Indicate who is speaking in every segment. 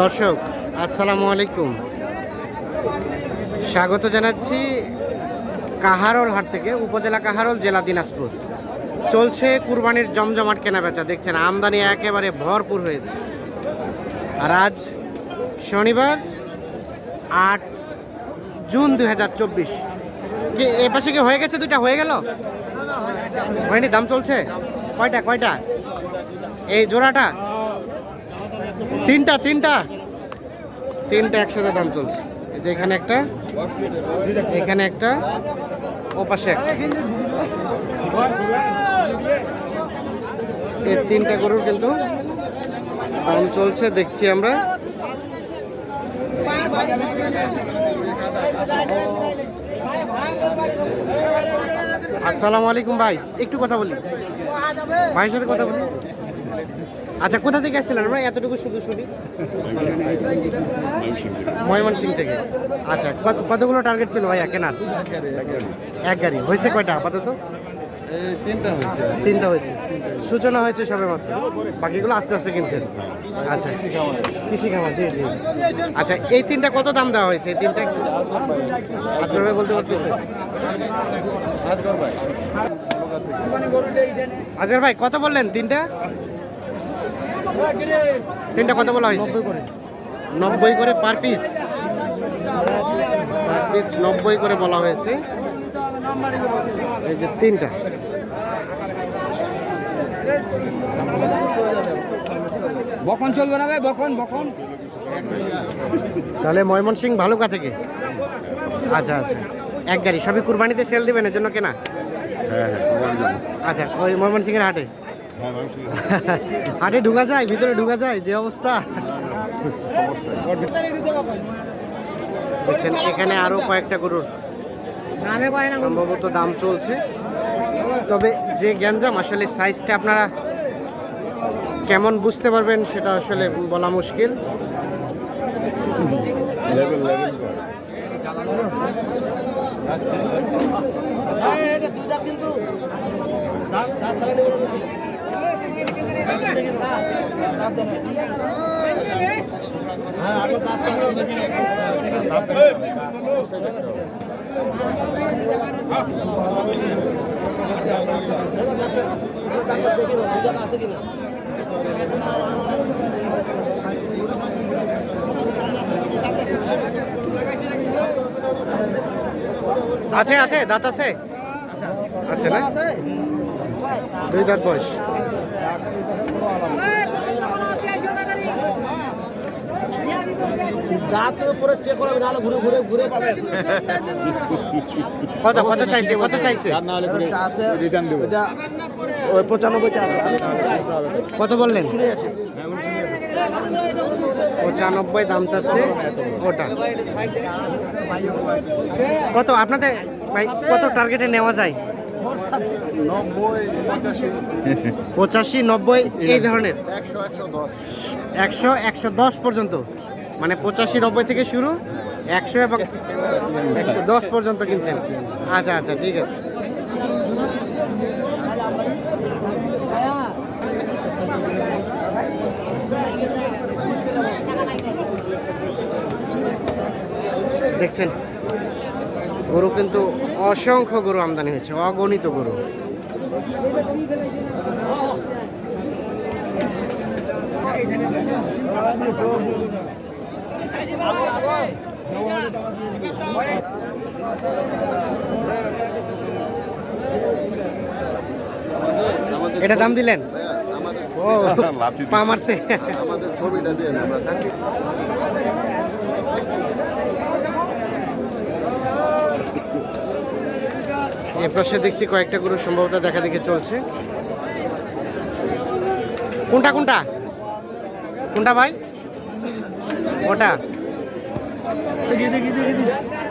Speaker 1: দর্শক, আসসালামু আলাইকুম। স্বাগত জানাচ্ছি কাহারল হাট থেকে, উপজেলা কাহারল, জেলা দিনাজপুর। চলছে কুরবানির জমজমাট কেনাবেচা। দেখছেন, আমদানি একেবারে ভরপুর হয়েছে। আর আজ শনিবার আট জুন দু হাজার চব্বিশ। কি এ পাশে কি হয়ে গেছে দুইটা? হয়ে গেল? হয়নি? দাম চলছে? কয়টা? কয়টা? এই জোড়াটা? তিনটা তিনটা। তিনটা একসাথে দাম চলছে। যে এখানে একটা এখানে একটা, ও পাশে একটা। এই তিনটা গরুর কিন্তু দাম চলছে, দেখছি আমরা। আসসালামু আলাইকুম ভাই, একটু কথা বলি। ভাইয়ের সাথে কথা বলি। আচ্ছা কোথা থেকে আসছিলেন আমরা? এতটুকু শুধু শুনি। ময়মনসিং থেকে। আচ্ছা কত, কতগুলো টার্গেট ছিল ভাইয়া কেনার? এক গাড়ি। হয়েছে কয়টা আপাতত?
Speaker 2: তিনটা হয়েছে।
Speaker 1: তিনটা হয়েছে সূচনা হয়েছে সবে মাত্র। বাকিগুলো আস্তে আস্তে কিনছেন। আচ্ছা কৃষি খামার, জি জি। আচ্ছা এই তিনটা কত দাম দেওয়া হয়েছে? এই তিনটা আপনারা বলতে পারতেছে?
Speaker 2: আজগর ভাই,
Speaker 1: কত বললেন তিনটা? তিনটা কত বলা হয়েছে। নব্বই করে। পার পিস পার পিস নব্বই করে বলা হয়েছে। এই যে তিনটা।
Speaker 3: বকন চলবে না ভাই বকন বকন।
Speaker 1: তাহলে ময়মনসিং ভালুকা থেকে। আচ্ছা আচ্ছা। এক গাড়ি। সবই কুরবানিতে সেল দিবেন এর জন্য কেনা?
Speaker 2: হ্যাঁ হ্যাঁ
Speaker 1: আচ্ছা ওই ময়মনসিংহের হাটে। হাটে ঢুকা যায় ভিতরে ঢুকা যায় যে অবস্থা। দেখছেন এখানে আরও কয়েকটা গরুর। সম্ভবত দাম চলছে। তবে যে গ্যাঞ্জাম আসলে সাইজটা আপনারা কেমন বুঝতে পারবেন সেটা আসলে বলা মুশকিল।
Speaker 2: লেভেল
Speaker 1: আছে আছে দাঁত আছে? আছে না? দুই দাঁত বয়স।
Speaker 3: দাঁত পুরো চেক করবে নাহলে ঘুরে ঘুরে ঘুরে
Speaker 1: কত কত চাইছে কত চাইছে?
Speaker 3: আছে
Speaker 2: রিটার্ন দেবো।
Speaker 3: এটা ওই পঁচানব্বই
Speaker 1: কত বললেন? পঁচানব্বই দাম চাচ্ছে ওটা। কত আপনাদের ভাই কত টার্গেটে নেওয়া যায়?
Speaker 2: পঁচাশি
Speaker 1: পঁচাশি নব্বই এই ধরনের?
Speaker 2: একশো একশো দশ।
Speaker 1: একশো একশো দশ পর্যন্ত? মানে পঁচাশি, নব্বই থেকে শুরু, একশো এবং একশো দশ পর্যন্ত কিনছেন। আচ্ছা আচ্ছা ঠিক আছে। দেখছেন, গরু কিন্তু অসংখ্য গরু আমদানি হয়েছে, অগণিত গরু। এটা দাম দিলেন? ও পা মারছে।
Speaker 2: আমাদের ছবিটা দিয়ে আমরা থাকি।
Speaker 1: এ পাশে দেখছি কয়েকটা গরু সম্ভবত দেখা দেখে চলছে। কোনটা কোনটা? কোনটা ভাই? ওটা দেখি দেখি দেখি।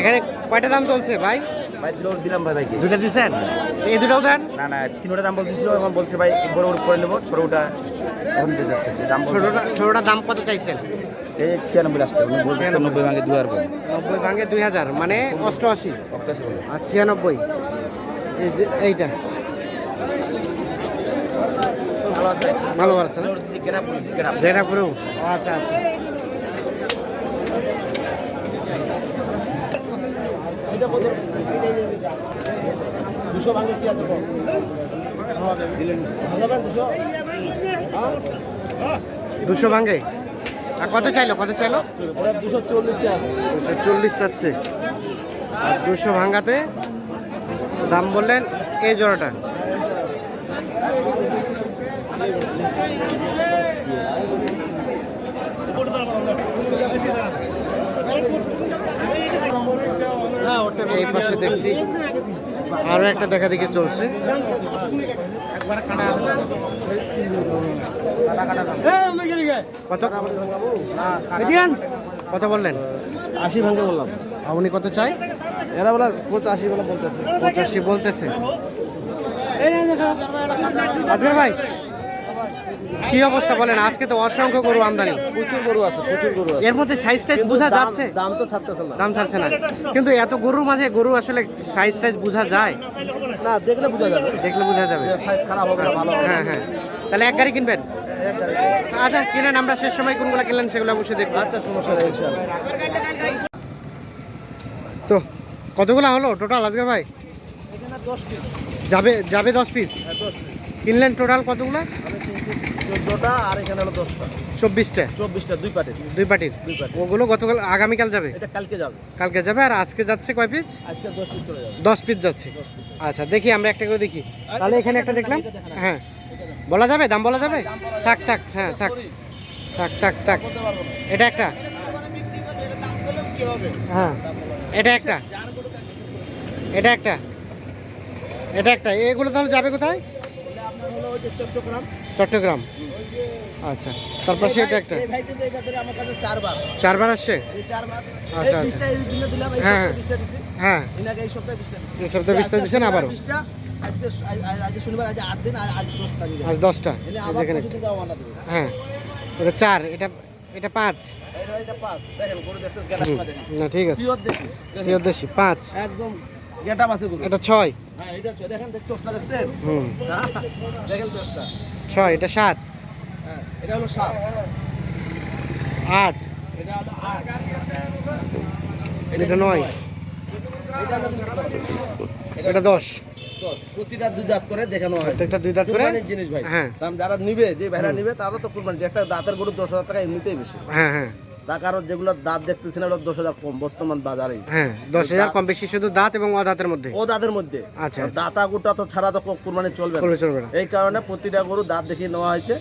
Speaker 1: এখানে কয়টা দাম চলছে ভাই?
Speaker 3: ভাই দুটো দিলাম ভাই ভাইকে।
Speaker 1: দুটা দিছেন? এই দুটাও দেন?
Speaker 3: না না তিনটা দাম এখন বলছে ভাই বড় বড় করে নেব ছোটটা এখন দিতে যাচ্ছে দাম বলতেছে।
Speaker 1: ছোটটা ছোটটা দাম কত চাইছেন?
Speaker 3: এই ছিয়ানব্বই আসছে বলছে নব্বই ভাঙে দুই হাজার
Speaker 1: নব্বই ভাঙে দুই হাজার মানে অষ্টআশি। আর ছিয়ানব্বই? এইটা।
Speaker 3: ভালো আছে?
Speaker 1: ভালো আছে না?
Speaker 3: কেনা দুশো ভাঙে কি আছে? দুশো।
Speaker 1: দুশো ভাঙে। আর কত চাইলো? কত চাইলো?
Speaker 3: দুশো
Speaker 1: দুশো চল্লিশ চাচ্ছে। আর দুশো ভাঙাতে দাম বললেন এই জোড়াটা। এই পাশে দেখছি আরও একটা দেখা দেখি চলছে। কত বললেন?
Speaker 3: আশি ভাঙে বললাম
Speaker 1: আপনি কত চাই
Speaker 3: এরা বলা পঁচাশি বলে বলতেছে
Speaker 1: পঁচাশি বলতেছে। আজকের ভাই কি অবস্থা বলেন? আজকে তো অসংখ্য গরু আমদানি।
Speaker 3: প্রচুর গরু আছে প্রচুর গরু আছে।
Speaker 1: এর মধ্যে সাইজ টাইজ বোঝা যাচ্ছে?
Speaker 3: দাম তো ছাড়তেছে না।
Speaker 1: দাম ছাড়ছে না। কিন্তু এত গরুর মাঝে গরু আসলে সাইজ টাইজ বোঝা যায়?
Speaker 3: না দেখলে বোঝা যাবে।
Speaker 1: দেখলে বোঝা যাবে।
Speaker 3: সাইজ খারাপ হবে ভালো
Speaker 1: হ্যাঁ হ্যাঁ। তাহলে এক গাড়ি কিনবেন? আচ্ছা কিনেন আমরা শেষ সময় কোনগুলো কিনলেন সেগুলো অবশ্যই দেখব।
Speaker 3: আচ্ছা সমস্যা নেই
Speaker 1: তো কতগুলো হলো টোটাল আজকে ভাই? যাবে যাবে দশ পিস
Speaker 3: হ্যাঁ
Speaker 1: কিনলেন টোটাল কতগুলো?
Speaker 3: চোদ্দোটা আর এখানে হলো দশটা।
Speaker 1: চব্বিশটা?
Speaker 3: চব্বিশটা দুই পাটের
Speaker 1: দুই পার্টির?
Speaker 3: দুই পার্টি
Speaker 1: ওগুলো গতকাল আগামীকাল যাবে?
Speaker 3: এটা কালকে যাবে।
Speaker 1: কালকে যাবে আর আজকে যাচ্ছে কয় পিস
Speaker 3: আজকে দশ পিস চলে যাবে।
Speaker 1: দশ পিস যাচ্ছে। আচ্ছা দেখি আমরা একটা করে দেখি। তাহলে এখানে একটা দেখলাম? হ্যাঁ। বলা যাবে? দাম বলা যাবে? থাক থাক হ্যাঁ থাক। থাক থাক থাক। এটা একটা? হ্যাঁ। এটা একটা? এটা একটা? এটা একটা? এগুলো তাহলে যাবে কোথায়?
Speaker 3: চট্টগ্রাম।
Speaker 1: চট্টগ্রাম। আচ্ছা তারপর সে এটা একটা?
Speaker 3: চারবার।
Speaker 1: আসছে? আচ্ছা, আচ্ছা। হ্যাঁ, হ্যাঁ।
Speaker 3: এনাকে এই সপ্তাহে বিশটা
Speaker 1: বিশটা আবারও?
Speaker 3: আজকে আজ- দশটা
Speaker 1: হ্যাঁ এটা চার এটা এটা পাঁচ। না ঠিক আছে। পাঁচ।
Speaker 3: একদম গেটা আছে গরু
Speaker 1: এটা
Speaker 3: হ্যাঁ এটা হচ্ছে, দেখেন দেখ চোষটা দেখছেন?
Speaker 1: হুম।
Speaker 3: হ্যাঁ, দেখেন চোষটা।
Speaker 1: ছয় এটা সাত।
Speaker 3: হ্যাঁ এটা হলো সাত।
Speaker 1: আট।
Speaker 3: এটা হলো আট।
Speaker 1: এটা।
Speaker 3: প্রতিটা দুই দাঁত করে দেখানো হয়।
Speaker 1: প্রত্যেকটা দুই দাঁত করে?
Speaker 3: জিনিস ভাই।
Speaker 1: হ্যাঁ।
Speaker 3: যারা নিবে যে ভাইরা নিবে তারা তো কুরবানি। একটা দাঁতের গরু দশ হাজার টাকা এমনিতেই বেশি।
Speaker 1: হ্যাঁ হ্যাঁ।
Speaker 3: তার যেগুলো দাঁত দেখতেছেন ওগুলো দশ হাজার কম বর্তমান বাজারে।
Speaker 1: হ্যাঁ দশ হাজার কম বেশি শুধু দাঁত এবং অদাঁতের মধ্যে?
Speaker 3: ও দাঁতের মধ্যে।
Speaker 1: আচ্ছা,
Speaker 3: আর দাঁতা গুটা তো ছাড়া তো কুরবানি চলবে
Speaker 1: চলবে
Speaker 3: এই কারণে প্রতিটা গরু দাঁত দেখিয়ে নেওয়া হয়েছে।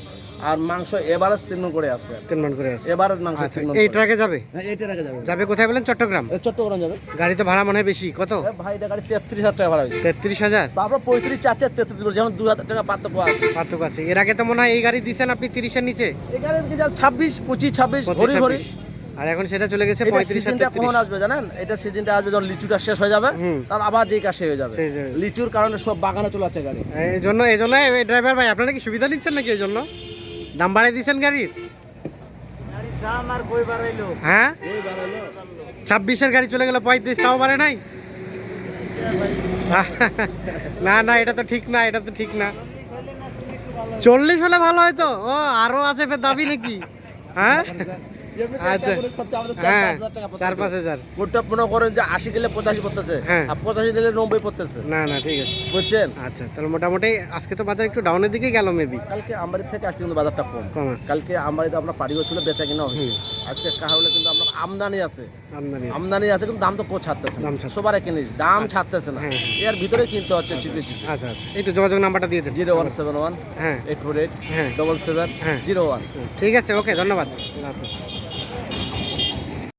Speaker 3: আর মাংস এভারেজ তিন করে আছে।
Speaker 1: তিন মান করে আছে।
Speaker 3: এভারেজ মাংস
Speaker 1: আচ্ছা
Speaker 3: তিন
Speaker 1: এই ট্রাকে যাবে?
Speaker 3: হ্যাঁ এইটা রাখা যাবে।
Speaker 1: যাবে কোথায় বলেন? চট্টগ্রাম?
Speaker 3: চট্টগ্রাম যাবে।
Speaker 1: গাড়ি তো ভাড়া মনে হয় বেশি। কত?
Speaker 3: ভাই এটা গাড়ি তেত্রিশ হাজার টাকা ভাড়া হয়েছে।
Speaker 1: তেত্রিশ হাজার?
Speaker 3: তারপর পঁয়ত্রিশ চার চার তেত্রিশ যেমন দু হাজার টাকা পার্থক্য আছে।
Speaker 1: পার্থক্য আছে। এর আগে তো মনে হয় এই গাড়ি আপনি তিরিশের নিচে।
Speaker 3: এখানে ছাব্বিশ পঁচিশ ছাব্বিশ ভরি
Speaker 1: আর এখন সেটা চলে গেছে পঁয়ত্রিশ
Speaker 3: কখন আসবে জানেন? এটা সিজনটা আসবে যখন লিচুটা শেষ হয়ে যাবে তার আবার যেই কাজ হয়ে যাবে। লিচুর কারণে সব বাগানে চলে আছে গাড়ি।
Speaker 1: এই জন্য এই জন্য ড্রাইভার ভাই আপনারা কি সুবিধা নিচ্ছেন নাকি এই জন্য? দাম বাড়াই গাড়ির হ্যাঁ? ছাব্বিশের গাড়ি চলে গেল পঁয়ত্রিশ তাও বাড়ে নাই? না না এটা তো ঠিক না এটা তো ঠিক না। চল্লিশ হলে ভালো হয়তো ও আরও আছে দাবি নাকি? হ্যাঁ? আচ্ছা। হ্যাঁ চার পাঁচ হাজার।
Speaker 3: গোটা মনে করেন যে আশি গেলে পঁচাশি পড়তেছে
Speaker 1: হ্যাঁ।
Speaker 3: আর পঁচাশি গেলে নব্বই পড়তেছে।
Speaker 1: না না ঠিক আছে।
Speaker 3: বুঝছেন?
Speaker 1: আচ্ছা তাহলে মোটামুটি আজকে তো বাজার একটু ডাউনের দিকে গেল মেবি
Speaker 3: কালকে আমাদের থেকে আজকে কিন্তু বাজারটা কম।
Speaker 1: কম
Speaker 3: কালকে আমাদের আপনার পাড়িও ছিল বেচা কিনা হয়েছে। আজকে কাহলে কিন্তু আপনার আমদানি আছে।
Speaker 1: আমদানি আছে।
Speaker 3: কিন্তু দাম তো ছাড়তেছে
Speaker 1: দাম
Speaker 3: সবার জিনিস দাম ছাড়তেছে না।
Speaker 1: হ্যাঁ,
Speaker 3: এর ভিতরে কিনতে হচ্ছে চিপে চিপে
Speaker 1: আচ্ছা আচ্ছা। একটু যোগাযোগ নাম্বারটা দিয়ে দেন।
Speaker 3: জিরো ওয়ান সেভেন ওয়ান
Speaker 1: হ্যাঁ।
Speaker 3: এইট ফোর এইট
Speaker 1: হ্যাঁ।
Speaker 3: ডবল সেভেন
Speaker 1: হ্যাঁ।
Speaker 3: Zero one.
Speaker 1: ঠিক আছে ওকে ধন্যবাদ। আল্লাহ হাফেজ।